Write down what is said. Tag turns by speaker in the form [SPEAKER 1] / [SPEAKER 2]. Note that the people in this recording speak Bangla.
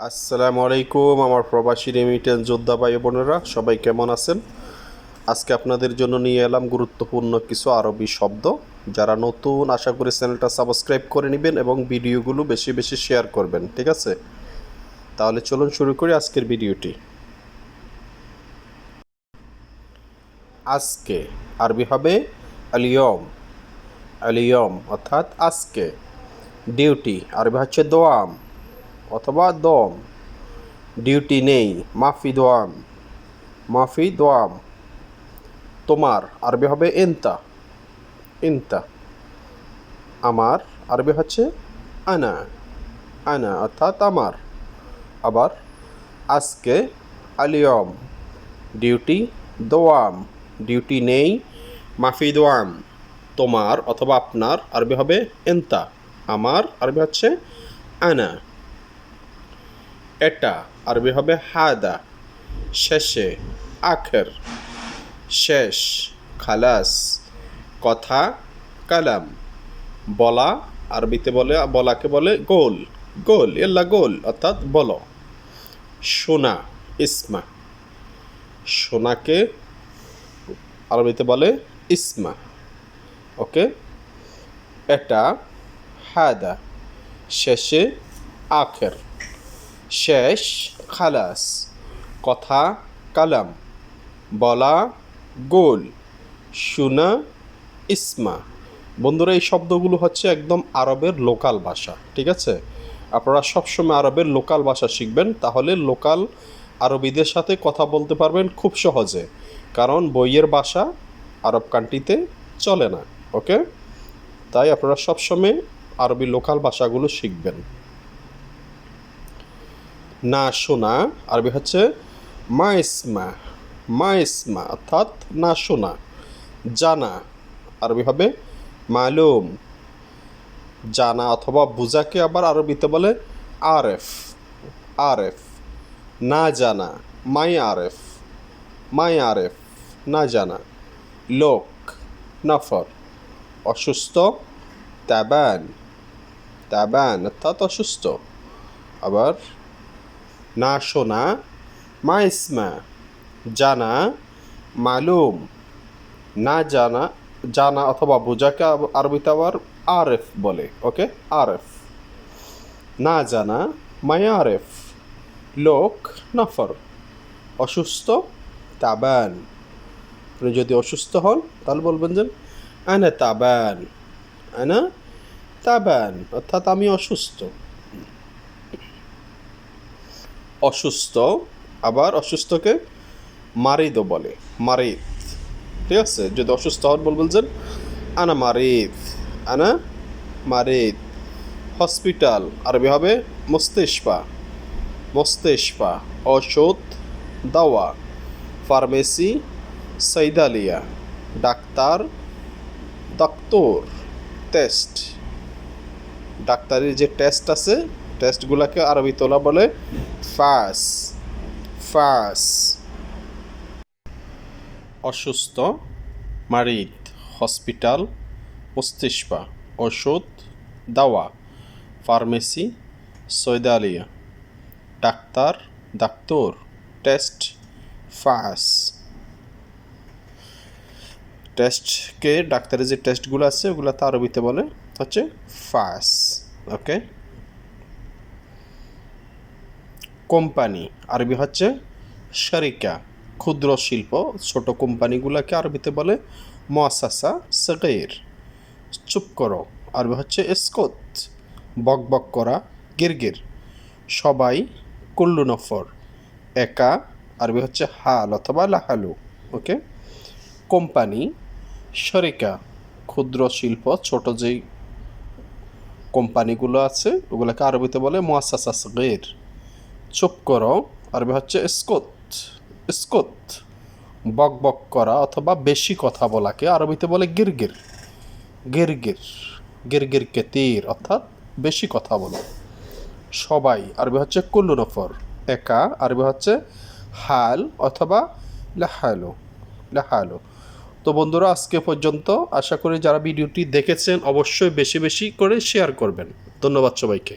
[SPEAKER 1] আসসালামু আলাইকুম, আমার প্রবাসী রেমিটেন্স যোদ্ধা ভাই বোনেরা, সবাই কেমন আছেন? আজকে আপনাদের জন্য নিয়ে এলাম গুরুত্বপূর্ণ কিছু আরবি শব্দ। যারা নতুন, আশা করি চ্যানেলটা সাবস্ক্রাইব করে নেবেন এবং ভিডিওগুলো বেশি বেশি শেয়ার করবেন, ঠিক আছে? তাহলে চলুন শুরু করি আজকের ভিডিওটি। আজকে, আরবি হবে আলিয়ম আলিয়ম অর্থাৎ আজকে। ডিউটি আরবি হচ্ছে দোয়াম। অথবা দম। ডিউটি নেই, মাফি দোয়াম। মাফি দোয়াম। তোমার আরবি হবে এন্তা ইন্তা। আমার আরবি হচ্ছে আনা। আনা অর্থাৎ আমার। আবার আজকে আলিয়ম। ডিউটি দোয়াম। ডিউটি নেই, মাফি দোয়াম। তোমার অথবা আপনার আরবি হবে এন্তা আমার আরবি হচ্ছে আনা। এটা আরবি হবে হাদা, শেষে আখের, শেষ খালাস, কথা, কালাম, বলা, আরবিতে বলে, বলাকে বলে গোল গোল এল্লা গোল, অর্থাৎ বলো। সোনা, ইসমা, সোনাকে আরবিতে বলে ইসমা, ওকে? এটা হাদা, শেষে আখের। শেষ, খালাস। কথা, কালাম। বলা, গোল। শোনা, ইসমা। বন্ধুরা, এই শব্দগুলো হচ্ছে একদম আরবের লোকাল ভাষা, ঠিক আছে? আপনারা সবসময় আরবের লোকাল ভাষা শিখবেন, তাহলে লোকাল আরবিদের সাথে কথা বলতে পারবেন খুব সহজে, কারণ বইয়ের ভাষা আরব কান্ট্রিতে চলে না, ওকে? তাই আপনারা সবসময় আরবি লোকাল ভাষাগুলো শিখবেন। না শোনা, আরবি হচ্ছে মা ইসমা অর্থাৎ না শোনা, জানা, আরবি হবে মালুম, জানা অথবা বুঝাকে আবার আরবিতে বলে আরেফ আরেফ, না জানা, মাই আরেফ মাই আরেফ, না জানা, লোক, নফর, অসুস্থ, তাবান তাবান অর্থাৎ অসুস্থ, আবার না শোনা মা ইসমা জানা, মালুম, না জানা জানা অথবা বোঝাকে আরবিতে আবার আরেফ বলে, ওকে? আরেফ। না জানা মাই আরেফ লোক, নফর, অসুস্থ, তাবান। আপনি যদি অসুস্থ হন, তাহলে বলবেন যে, আনা তাবান আনা তাবান। অর্থাৎ আমি অসুস্থ। অসুস্থ, আবার অসুস্থকে মারিদও বলে, মারিদ। ঠিক আছে? যদি অসুস্থ হন বলবেন যে, আনা মারিদ আনা মারিদ। হসপিটাল, আরবি হবে মস্তিষ্পা মস্তিষ্পা, ওষুধ দাওয়া। ফার্মেসি সৈদালিয়া ডাক্তার ডাক্তর টেস্ট। ডাক্তারের যে টেস্ট আছে টেস্টগুলোকে আরবি তোলা বলে ফাস ফাস। অসুস্থ, মারিদ, হসপিটাল, মস্তিষ্পা, ওষুধ, দাওয়া, ফার্মেসি, সৈদালিয়া, ডাক্তার, ডাক্তর, টেস্ট, ফাস। টেস্টকে, ডাক্তারের যে টেস্টগুলো আছে ওগুলো তো আরবিতে বলে হচ্ছে ফাস, ওকে? কোম্পানি, আরবি হচ্ছে শরিকা, ক্ষুদ্র শিল্প, ছোট কোম্পানিগুলোকে আরবিতে বলে মহাসাসা সগের। চুপ করো, আরবি হচ্ছে এসকোত বক বক করা, গিরগির। সবাই কুল্লু নফর, একা, আরবি হচ্ছে হাল অথবা লাহালু, ওকে? কোম্পানি, শরিকা, ক্ষুদ্র শিল্প, ছোট যেই কোম্পানিগুলো আছে, ওগুলোকে আরবিতে বলে মোয়াসাসা সগের। চুপ করো, আরবি হচ্ছে স্কোত স্কোত বক বক করা অথবা বেশি কথা বলাকে আরবিতে বলে গিরগির গিরগির গিরগির কেতির অর্থাৎ বেশি কথা বলো। সবাই, আরবি হচ্ছে কুল্লু নফর একা, আরবি হচ্ছে হাল অথবা লাহালো লাহালো। তো বন্ধুরা, আজকে পর্যন্ত আশা করি যারা ভিডিওটি দেখেছেন অবশ্যই বেশি বেশি করে শেয়ার করবেন। ধন্যবাদ সবাইকে।